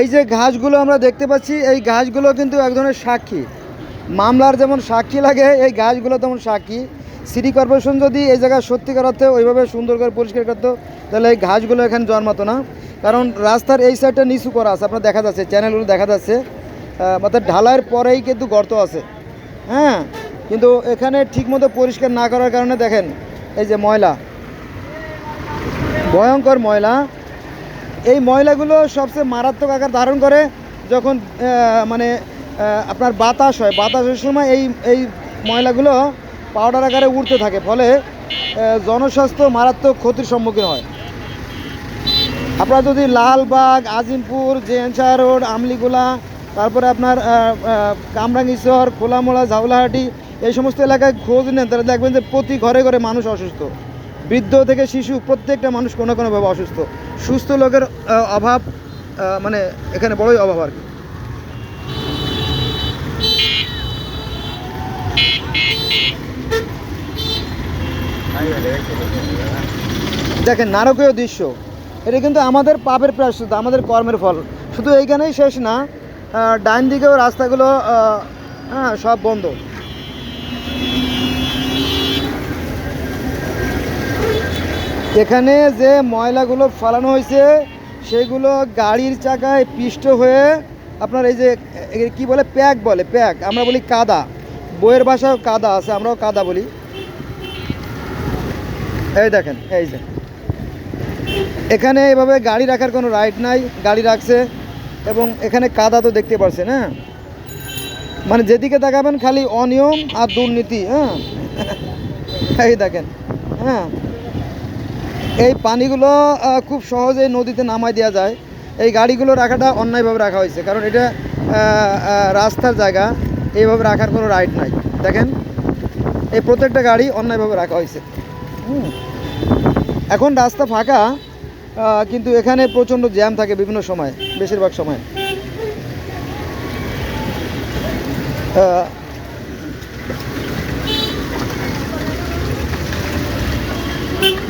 এই যে ঘাসগুলো আমরা দেখতে পাচ্ছি, এই ঘাসগুলো কিন্তু এক ধরনের সাক্ষী। মামলার যেমন সাক্ষী লাগে, এই ঘাসগুলো তেমন সাক্ষী। সিটি কর্পোরেশন যদি এই জায়গায় সত্যিকার অর্থে ওইভাবে সুন্দর করে পরিষ্কার করতো, তাহলে এই ঘাসগুলো এখানে জন্মাতো না। কারণ রাস্তার এই সাইডটা নিচু করা আছে, আপনার দেখা যাচ্ছে চ্যানেলগুলো দেখা যাচ্ছে। অর্থাৎ ঢালাইয়ের পরেই কিন্তু গর্ত আছে। হ্যাঁ? কিন্তু এখানে ঠিকমতো পরিষ্কার না করার কারণে দেখেন, এই যে ময়লা। ভয়ঙ্কর ময়লা। এই ময়লাগুলো সবচেয়ে মারাত্মক আকার ধারণ করে যখন মানে আপনার বাতাস হয়, বাতাসের সময় এই এই ময়লাগুলো পাউডার আকারে উড়তে থাকে, ফলে জনস্বাস্থ্য মারাত্মক ক্ষতির সম্মুখীন হয়। আপনারা যদি লালবাগ, আজিমপুর জেএনশাহ রোড, আমলিগুলা, তারপরে আপনার কামরাঙ্গীশ্বর ঝাউলাহাটি, এই সমস্ত এলাকায় খোঁজ নেন, তাহলে দেখবেন যে প্রতি ঘরে ঘরে মানুষ অসুস্থ। বৃদ্ধ থেকে শিশু প্রত্যেকটা মানুষ কোনো কোনোভাবে অসুস্থ। সুস্থ লোকের অভাব মানে এখানে বড়ই অভাব আর কি। দেখেন নারকীয় দৃশ্য, এটা কিন্তু আমাদের পাপের প্রায়শ্চিত আমাদের কর্মের ফল। শুধু এইখানেই শেষ না ডাইন দিকেও রাস্তাগুলো হ্যাঁ সব বন্ধ। এখানে যে ময়লাগুলো ফালানো হয়েছে, সেগুলো গাড়ির চাকায় পিষ্ট হয়ে আপনার এই যে কি বলে, প্যাক বলে, প্যাক, আমরা বলি কাদা। বইয়ের ভাষায় কাদা আছে, আমরাও কাদা বলি। এই দেখেন, এই যে। এখানে এভাবে গাড়ি রাখার কোনো রাইট নাই, গাড়ি রাখছে, এবং এখানে কাদা তো দেখতে পারছেন হ্যাঁ? মানে যেদিকে তাকাবেন খালি অনিয়ম আর দুর্নীতি হ্যাঁ? এই দেখেন হ্যাঁ? এই পানিগুলো খুব সহজেই নদীতে নামাই দেওয়া যায়। এই গাড়িগুলো রাখাটা অন্যায়ভাবে রাখা হয়েছে, কারণ এটা রাস্তার জায়গা, এইভাবে রাখার কোনো রাইট নাই। দেখেন, এই প্রত্যেকটা গাড়ি অন্যায়ভাবে রাখা হয়েছে। এখন রাস্তা ফাঁকা কিন্তু এখানে প্রচণ্ড জ্যাম থাকে বিভিন্ন সময়, বেশিরভাগ সময়।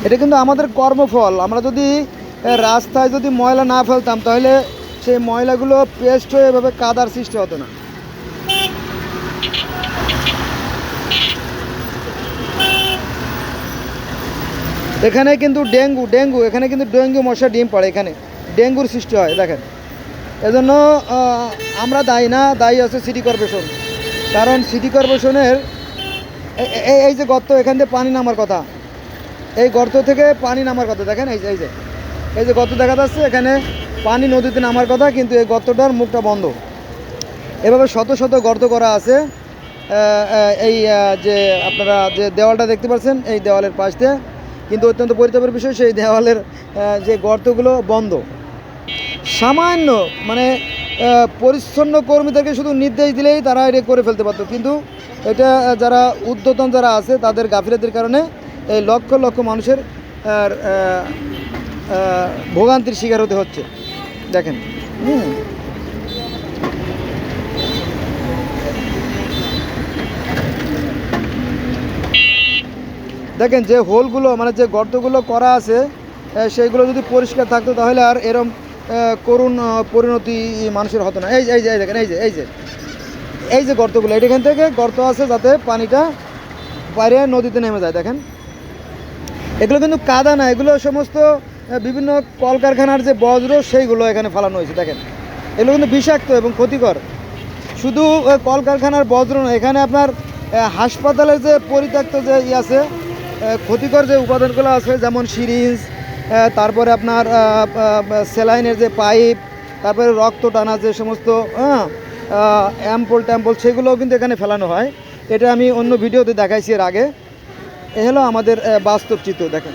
এটা কিন্তু আমাদের কর্মফল। আমরা যদি রাস্তায় যদি ময়লা না ফেলতাম, তাহলে সেই ময়লাগুলো পেস্ট হয়ে এভাবে কাদার সৃষ্টি হতো না। এখানে কিন্তু ডেঙ্গু ডেঙ্গু, এখানে কিন্তু ডেঙ্গু, মশা, ডিম পড়ে এখানে। ডেঙ্গুর সৃষ্টি হয়, দেখেন। এজন্য আমরা দায়ী না, দায়ী আছে সিটি কর্পোরেশন কারণ সিটি কর্পোরেশনের এই যে গর্ত, এখান থেকে পানি নামার কথা। এই গর্ত থেকে পানি নামার কথা, দেখেন, এই যে এই যে। এই যে গর্ত দেখা যাচ্ছে, এখানে পানি নদীতে নামার কথা, কিন্তু এই গর্তটার মুখটা বন্ধ। এভাবে শত শত গর্ত করা আছে। এই যে আপনারা যে দেওয়ালটা দেখতে পাচ্ছেন, এই দেওয়ালের পাশ দিয়ে। কিন্তু অত্যন্ত পরিতাপের বিষয়, সেই দেওয়ালের যে গর্তগুলো বন্ধ। সামান্য মানে পরিচ্ছন্ন কর্মীদেরকে শুধু নির্দেশ দিলেই তারা এটা করে ফেলতে পারতো। কিন্তু এটা যারা উদ্যতন যারা আছে, তাদের গাফিলতির কারণে এই লক্ষ লক্ষ মানুষের ভোগান্তির শিকার হতে হচ্ছে। দেখেন। হুম। দেখেন যে হোলগুলো মানে যে গর্তগুলো করা আছে সেইগুলো যদি পরিষ্কার থাকতো তাহলে আর এরম করুণ পরিণতি মানুষের হতো না। এই এই যে, এই দেখেন, এই যে এই যে। এই যে গর্তগুলো, এখান থেকে গর্ত আছে যাতে পানিটা বাইরে নদীতে নেমে যায়, দেখেন। এগুলো কিন্তু কাদা না, এগুলো সমস্ত বিভিন্ন কলকারখানার যে বজ্র, সেইগুলো এখানে ফালানো হয়েছে, দেখেন। এগুলো কিন্তু বিষাক্ত এবং ক্ষতিকর। শুধু কলকারখানার বজ্র না, এখানে আপনার হাসপাতালের যে পরিত্যক্ত যে ই আছে ক্ষতিকর যে উপাদানগুলো আছে, যেমন সিরিঞ্জ তারপরে আপনার স্যালাইনের যে পাইপ, তারপরে রক্ত টানা যে সমস্ত হ্যাঁ অ্যাম্পল ট্যাম্পল, সেগুলোও কিন্তু এখানে ফেলানো হয়। এটা আমি অন্য ভিডিওতে দেখাইছি এর আগে। এ হলো আমাদের বাস্তব চিত্র, দেখেন।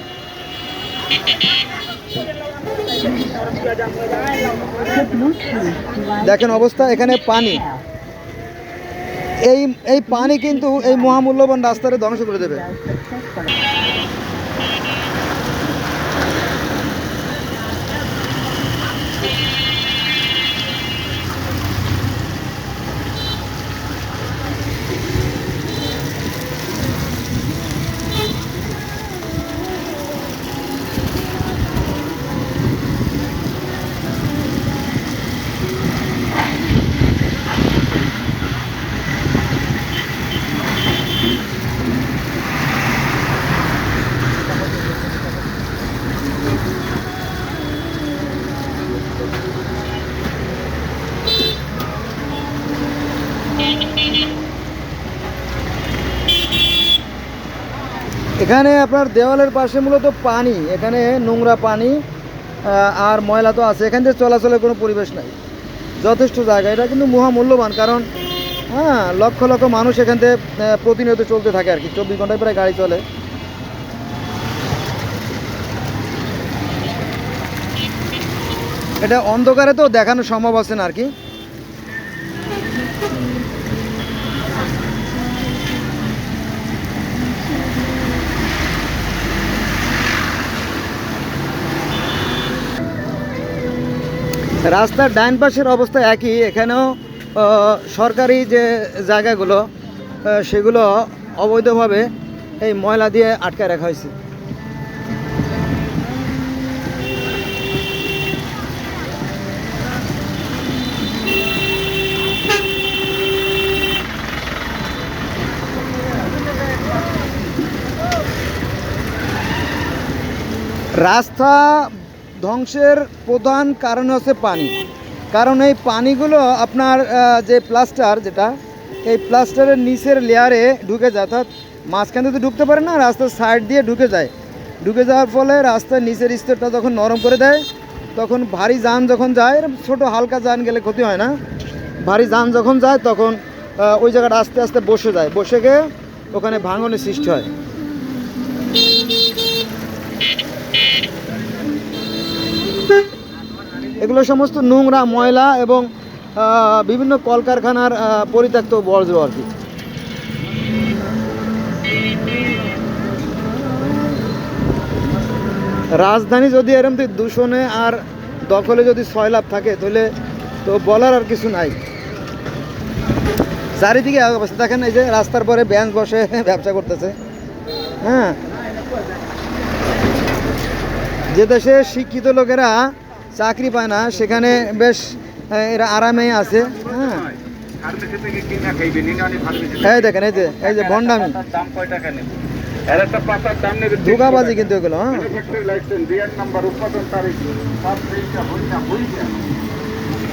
দেখেন অবস্থা, এখানে পানি। এই এই পানি কিন্তু এই মহামূল্যবান রাস্তাটা ধ্বংস করে দেবে। এখানে আপনার দেওয়ালের পাশে মূলত পানি, এখানে নোংরা পানি আর ময়লা তো আছে। এখান থেকে চলাচলের কোনো পরিবেশ নাই। যথেষ্ট জায়গা। এটা কিন্তু মহামূল্যবান কারণ হ্যাঁ লক্ষ লক্ষ মানুষ এখান থেকে প্রতিনিয়ত চলতে থাকে আর কি। চব্বিশ ঘন্টায় প্রায় গাড়ি চলে। এটা অন্ধকারে তো দেখানো সম্ভব আছে না আর কি। রাস্তার ডাইন পাশের অবস্থা একই, এখানেও সরকারি যে জায়গাগুলো সেগুলো অবৈধভাবে এই ময়লা দিয়ে আটকায় রাখা হয়েছে। রাস্তা ধ্বংসের প্রধান কারণ হচ্ছে পানি। কারণ এই পানিগুলো আপনার যে প্লাস্টার যেটা, এই প্লাস্টারের নিচের লেয়ারে ঢুকে যায়, অর্থাৎ মাঝখান থেকে ঢুকতে পারে না, রাস্তার সাইড দিয়ে ঢুকে যায়। ঢুকে যাওয়ার ফলে রাস্তার নিচের স্তরটা যখন নরম করে দেয়, তখন ভারী যান যখন যায়, ছোটো হালকা যান গেলে ক্ষতি হয় না। ভারী যান যখন যায়, তখন ওই জায়গাটা আস্তে আস্তে বসে যায়। বসে গিয়ে ওখানে ভাঙনের সৃষ্টি হয়। এগুলো সমস্ত নোংরা, ময়লা এবং বিভিন্ন কলকারখানার পরিত্যক্ত বর্জ্য আর কি। রাজধানী যদি এরম দূষণে আর দখলে যদি সয়লাভ থাকে, তাহলে তো বলার আর কিছু নাই। চারিদিকে অবস্থা, দেখেন এই যে রাস্তার পরে ব্যাঞ্চ বসে ব্যবসা করতেছে। হ্যাঁ। যে দেশে শিক্ষিত লোকেরা চাকরি পায় না, সেখানে বেশ এরা আরামেই আছে হ্যাঁ। দেখেন, এই যে এই যে নেবে ধোকাবাজি কিন্তু এগুলো হ্যাঁ।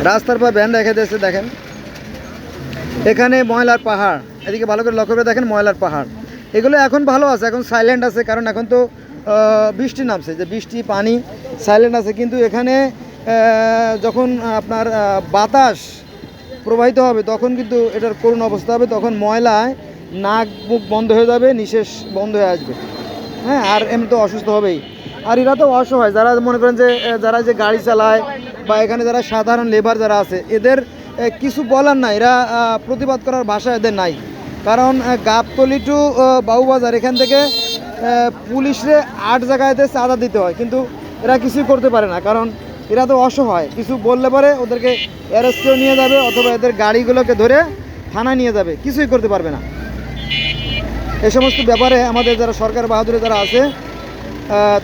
রাস্তার পর ভ্যান রেখে দিয়েছে, দেখেন। এখানে ময়লার পাহাড়, এদিকে ভালো করে লক্ষ্য করে দেখেন ময়লার পাহাড়। এগুলো এখন ভালো আছে, এখন সাইলেন্ট আছে, কারণ এখন তো বৃষ্টি নামছে যে বৃষ্টি পানি সাইলেন্ট আছে। কিন্তু এখানে যখন আপনার বাতাস প্রবাহিত হবে তখন কিন্তু এটার করুণ অবস্থা হবে। তখন ময়লায় নাক মুখ বন্ধ হয়ে যাবে নিঃশেষ বন্ধ হয়ে আসবে। হ্যাঁ আর এমনি তো অসুস্থ হবেই। আর এরা তো অসহায় যারা মনে করেন যে যারা যে গাড়ি চালায় বা এখানে যারা সাধারণ লেবার যারা আছে এদের কিছু বলার নাই। এরা প্রতিবাদ করার ভাষা এদের নাই। কারণ গাবতলি টু আহ, বাবুবাজার এখান থেকে পুলিশরে আট জায়গাতে চাঁদা দিতে হয়, কিন্তু এরা কিছুই করতে পারে না, কারণ এরা তো অসহায়। কিছু বললে পরে ওদেরকে অ্যারেস্টেও নিয়ে যাবে, অথবা এদের গাড়িগুলোকে ধরে থানায় নিয়ে যাবে, কিছুই করতে পারবে না। এ সমস্ত ব্যাপারে আমাদের যারা সরকার বাহাদুরে যারা আছে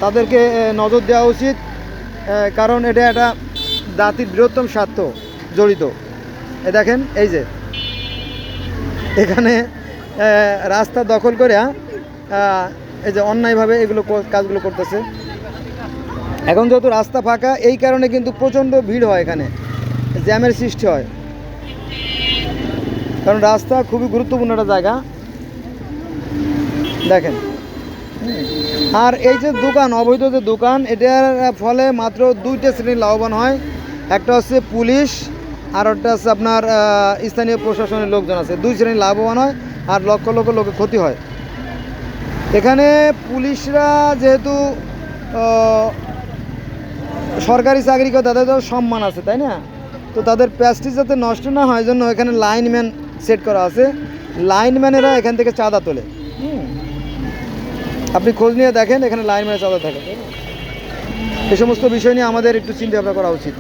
তাদেরকে নজর দেওয়া উচিত কারণ এটা একটা জাতির বৃহত্তম স্বার্থ জড়িত। এ দেখেন, এই যে, এখানে রাস্তা দখল করে এই যে অন্যায়ভাবে এগুলো কাজগুলো করতেছে। এখন যেহেতু রাস্তা ফাঁকা, এই কারণে কিন্তু প্রচণ্ড ভিড় হয় এখানে। জ্যামের সৃষ্টি হয়। কারণ রাস্তা খুবই গুরুত্বপূর্ণ একটা জায়গা। দেখেন। আর এই যে দোকান, অবৈধ যে দোকান, এটার ফলে মাত্র দুইটা শ্রেণি লাভবান হয়। একটা হচ্ছে পুলিশ, আর একটা হচ্ছে আপনার স্থানীয় প্রশাসনের লোকজন আছে। দুই শ্রেণি লাভবান হয়, আর লক্ষ লক্ষ লোকের ক্ষতি হয়। এখানে পুলিশরা যেহেতু সরকারি চাকরি করে তাদের তো সম্মান আছে, তাই না? তো তাদের প্যাস্টিস যাতে নষ্ট না হয় জন্য এখানে লাইনম্যান সেট করা আছে। লাইনম্যানেরা এখান থেকে চাঁদা তোলে। আপনি খোঁজ নিয়ে দেখেন, এখানে লাইনম্যানের চাঁদা থাকে। এই সমস্ত বিষয় নিয়ে আমাদের একটু চিন্তা ভাবনা করা উচিত।